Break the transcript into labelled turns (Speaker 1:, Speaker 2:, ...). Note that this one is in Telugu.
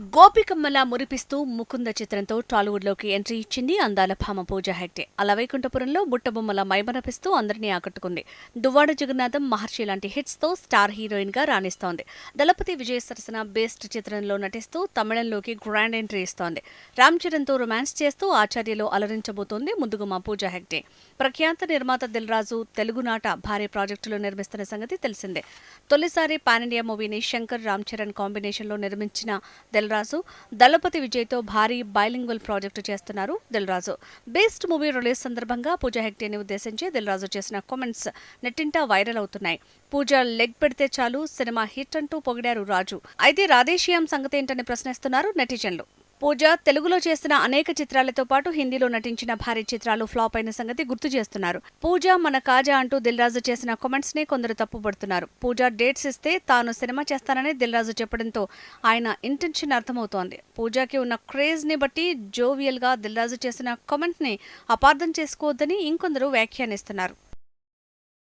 Speaker 1: గోపికమ్మలా మురిపిస్తూ ముకుంద చిత్రంతో టాలీవుడ్లోకి ఎంట్రీ ఇచ్చింది అందాల భామ పూజ హెగ్డే. అలా వైకుంఠపురంలో బుట్టబొమ్మల మైమరపిస్తూ అందరినీ ఆకట్టుకుంది. దువ్వాడ జగన్నాథం మహర్షి లాంటి హిట్స్తో స్టార్ హీరోయిన్గా రాణిస్తోంది. దళపతి విజయ సరసన బేస్ట్ చిత్రంలో నటిస్తూ తమిళంలోకి గ్రాండ్ ఎంట్రీ ఇస్తోంది. రామ్ చరణ్తో రొమాన్స్ చేస్తూ ఆచార్యలో అలరించబోతోంది ముద్దుగుమ పూజ హెగ్డే. ప్రఖ్యాత నిర్మాత దిల్ రాజు తెలుగునాట భారీ ప్రాజెక్టులు నిర్మిస్తున్న సంగతి తెలిసిందే. తొలిసారి పాన్ ఇండియా మూవీని శంకర్ రామ్ చరణ్ కాంబినేషన్లో నిర్మించిన దిల్ రాజు దళపతి విజయ్తో భారీ బైలింగ్వల్ ప్రాజెక్టు చేస్తున్నారు Dil Raju best movie release సందర్భంగా పూజ హెగ్డేని ఉద్దేశించి దిల్ రాజు చేసిన కామెంట్స్ నెట్టింటా వైరల్ అవుతున్నాయి. పూజ లెగ్ పెడితే చాలు సినిమా హిట్ అంటూ పొగిడారు రాజు. అయితే రాధేశియాం సంగతి ఏంటని ప్రశ్నిస్తున్నారు నెటిజన్లు. పూజ తెలుగులో చేసిన అనేక చిత్రాలతో పాటు హిందీలో నటించిన భారీ చిత్రాలు ఫ్లాప్ అయిన సంగతి గుర్తు చేస్తున్నారు. పూజ మన కాజా అంటూ దిల్రాజు చేసిన కామెంట్స్ని కొందరు తప్పుపడుతున్నారు పూజ డేట్స్ ఇస్తే తాను సినిమా చేస్తానని దిల్రాజు చెప్పడంతో ఆయన ఇంటెన్షన్ అర్థమవుతోంది. పూజకి ఉన్న క్రేజ్ని బట్టి జోవియల్గా దిల్రాజు చేసిన కామెంట్ని అపార్థం చేసుకోవద్దని ఇంకొందరు వ్యాఖ్యానిస్తున్నారు.